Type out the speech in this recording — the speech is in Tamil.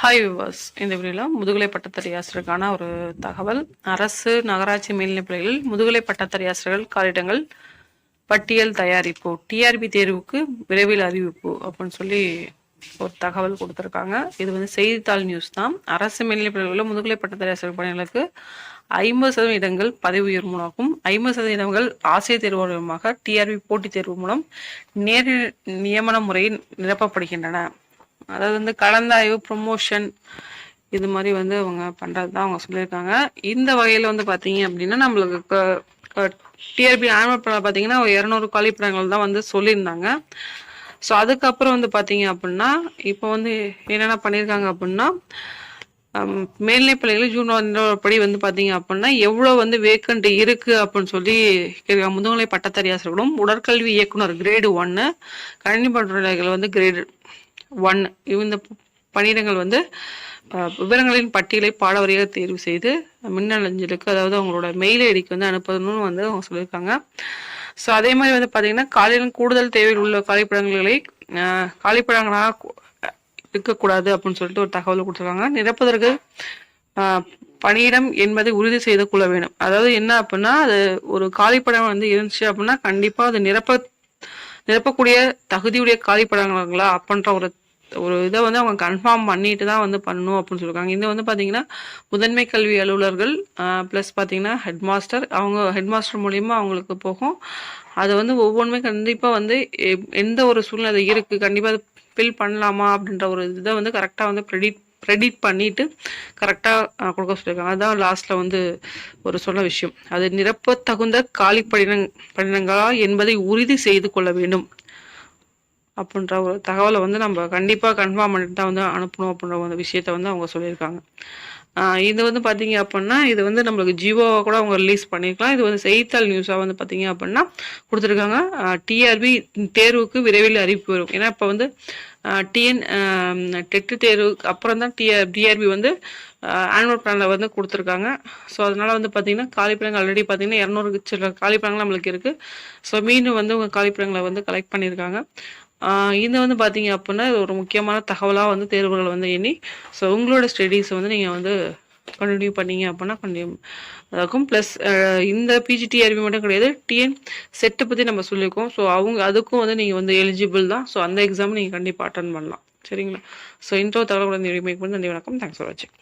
ஹாய் விவாஸ் இந்த வீடியோவில் முதுகலை பட்டத்தறி ஆசிரியருக்கான ஒரு தகவல். அரசு நகராட்சி மேல்நிலைப்பள்ளிகளில் முதுகலை பட்டத்தறி ஆசிரியர்கள் காலிடங்கள் பட்டியல் தயாரிப்பு டிஆர்பி தேர்வுக்கு விரைவில் அறிவிப்பு அப்படின்னு சொல்லி ஒரு தகவல் கொடுத்துருக்காங்க. இது வந்து செய்தித்தாள் நியூஸ் தான். அரசு மேல்நிலைப்பள்ளிகளில் முதுகலை பட்டத்தறி ஆசிரியர் பணிகளுக்கு ஐம்பது சதவீத இடங்கள் பதவி உயர்வு மூலமாகவும் ஐம்பது சதவீத இடங்கள் ஆசிரியர் தேர்வு மூலமாக டிஆர்பி போட்டித் தேர்வு மூலம் நேர் நியமன முறையில் நிரப்பப்படுகின்றன. அதாவது வந்து கலந்தாய்வு ப்ரொமோஷன் இது மாதிரி வந்து அவங்க பண்ணுறது தான் அவங்க சொல்லியிருக்காங்க. இந்த வகையில் வந்து பார்த்தீங்க அப்படின்னா நம்மளுக்கு டிஆர்பி ஆனுவல் பிளான் பார்த்தீங்கன்னா ஒரு இரநூறு கழிப்பிடங்கள் தான் வந்து சொல்லியிருந்தாங்க. ஸோ அதுக்கப்புறம் வந்து பார்த்தீங்க அப்படின்னா இப்போ வந்து என்னென்ன பண்ணியிருக்காங்க அப்படின்னா மேல்நிலை பள்ளிகளில் ஜூன் படி வந்து பார்த்தீங்க அப்படின்னா எவ்வளோ வந்து வேக்கண்ட் இருக்கு அப்படின்னு சொல்லி கேட்குறாங்க முதுகலை பட்டத்தறி ஆசிரியர்களும் உடற்கல்வி இயக்குனர் கிரேடு ஒன்று கணினி பட்டுரைகள் வந்து கிரேடு ஒன் இந்த பணியிடங்கள் வந்து விவரங்களின் பட்டியலை பாடவரியாக தேர்வு செய்து மின்னஞ்சலுக்கு அதாவது அவங்களோட மெயில் ஐடிக்கு வந்து அனுப்பணும்னு வந்து அவங்க சொல்லியிருக்காங்க. ஸோ அதே மாதிரி வந்து பார்த்தீங்கன்னா காலையில் கூடுதல் தேவையில் உள்ள காலிப்படங்களை காலிப்படங்களாக இருக்கக்கூடாது அப்படின்னு சொல்லிட்டு ஒரு தகவல் கொடுத்துருக்காங்க. நிரப்பதற்கு பணியிடம் என்பதை உறுதி செய்து கொள்ள வேண்டும். அதாவது என்ன அப்படின்னா அது ஒரு காலிப்படம் வந்து இருந்துச்சு அப்படின்னா கண்டிப்பாக அது நிரப்ப நிரப்பக்கூடிய தகுதியுடைய காலிப்படங்களா அப்படின்ற ஒரு ஒரு இதை வந்து அவங்க கன்ஃபார்ம் பண்ணிட்டு தான் வந்து பண்ணணும் அப்படின்னு சொல்லியிருக்காங்க இது வந்து பார்த்தீங்கன்னா முதன்மை கல்வி அலுவலர்கள் ப்ளஸ் பார்த்தீங்கன்னா ஹெட் மாஸ்டர் அவங்க ஹெட் மாஸ்டர் மூலிமா அவங்களுக்கு போகும். அது வந்து ஒவ்வொன்றுமே கண்டிப்பாக வந்து எந்த ஒரு சூழ்நிலை இருக்குது கண்டிப்பாக அது ஃபில் பண்ணலாமா அப்படின்ற ஒரு இதை வந்து கரெக்டாக வந்து ப்ரெடிட் ப்ரெடிட் பண்ணிட்டு கரெக்டாக கொடுக்க சொல்லியிருக்காங்க. அதுதான் லாஸ்ட்டில் வந்து ஒரு சொன்ன விஷயம். அது நிரப்ப தகுந்த காலி படினங் படினங்களா என்பதை உறுதி செய்து கொள்ள வேண்டும். அப்படின்ற ஒரு தகவலை வந்து நம்ம கண்டிப்பாக கன்ஃபார்ம் பண்ணிட்டு தான் வந்து அனுப்பணும் அப்படின்ற ஒரு விஷயத்த வந்து அவங்க சொல்லியிருக்காங்க. இது வந்து பார்த்தீங்க அப்படின்னா இது வந்து நம்மளுக்கு ஜியோவாக கூட அவங்க ரிலீஸ் பண்ணியிருக்கலாம் இது வந்து செய்தித்தாள் நியூஸாக வந்து பார்த்தீங்க அப்படின்னா கொடுத்துருக்காங்க. டிஆர்பி தேர்வுக்கு விரைவில் அறிவிப்பு வரும். ஏன்னா இப்போ வந்து டிஎன் டெட்டு தேர்வுக்கு அப்புறம் தான் டிஆர் டிஆர்பி வந்து ஆனுவல் பிளானில் வந்து கொடுத்துருக்காங்க. ஸோ அதனால் வந்து பார்த்தீங்கன்னா காலிப்படங்கள் ஆல்ரெடி பார்த்தீங்கன்னா இரநூறு சில காலிப்படங்கள் நம்மளுக்கு இருக்குது ஸோ மீண்டும் வந்து உங்கள் காலிப்படங்களை வந்து கலெக்ட் பண்ணியிருக்காங்க. இது வந்து பார்த்தீங்க அப்படின்னா ஒரு முக்கியமான தகவலாக வந்து தேர்வுகள் வந்து எண்ணி ஸோ உங்களோட ஸ்டடீஸை வந்து நீங்கள் வந்து கண்டினியூ பண்ணீங்க அப்படின்னா கொஞ்சம் இருக்கும் ப்ளஸ் இந்த பிஜிடிஆர்பி மட்டும் கிடையாது டிஎன் செட்டை பற்றி நம்ம சொல்லியிருக்கோம் ஸோ அவங்க அதுக்கும் வந்து நீங்கள் வந்து எலிஜிபிள் தான். ஸோ அந்த எக்ஸாம் நீங்கள் கண்டிப்பாக அட்டன் பண்ணலாம். சரிங்களா? ஸோ இன்ட்ரோ தகவல் வந்து மேக் பண்ணி நன்றி வணக்கம். தேங்க்ஸ் ஃபார் வாட்சிங்